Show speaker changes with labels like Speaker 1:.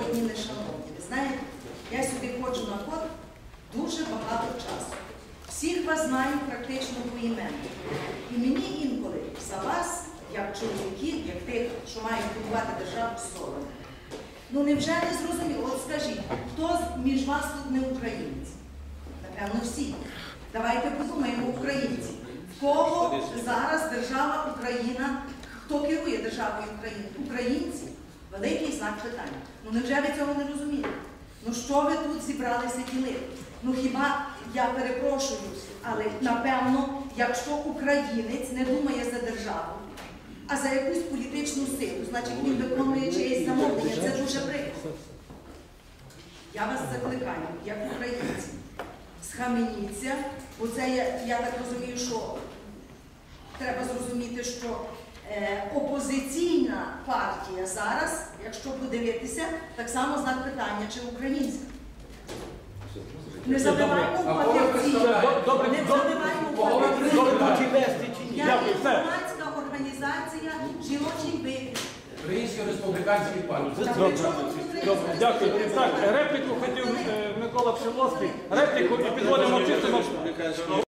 Speaker 1: сьогодні не шановні. Ви знаєте, я сюди ходжу на ход дуже багато часу. Всіх вас знаю практично поіменно. І мені інколи за вас, як чоловіків, як тих, що мають будувати державу сторону. Ну невже не зрозуміло? От скажіть, хто між вас тут не українець? Напевно, всі. Давайте подумаємо, українці. В кого зараз держава Україна, хто керує державою України? Українці? Великий знак питання. Ну невже ви цього не розумієте? Ну що ви тут зібралися ділити? Ну хіба я перепрошую, але напевно, якщо українець не думає за державу, а за якусь політичну силу, значить він виконує чиєсь замовлення. Це дуже прикро. Я вас закликаю, як українці, схаменіться, бо це я, я так розумію, що треба зрозуміти, що опозиційна партія зараз, якщо подивитися, так само знак питання, чи українська. Не забиваємо папірці. Не забиваємо папірці. Я
Speaker 2: Дякую,
Speaker 1: є громадська організація жіночий вибір.
Speaker 3: Український республіканський партії.
Speaker 2: Дякую. Так, репліку хотів е, Микола Пшиловський. Репліку і підводимо чисто.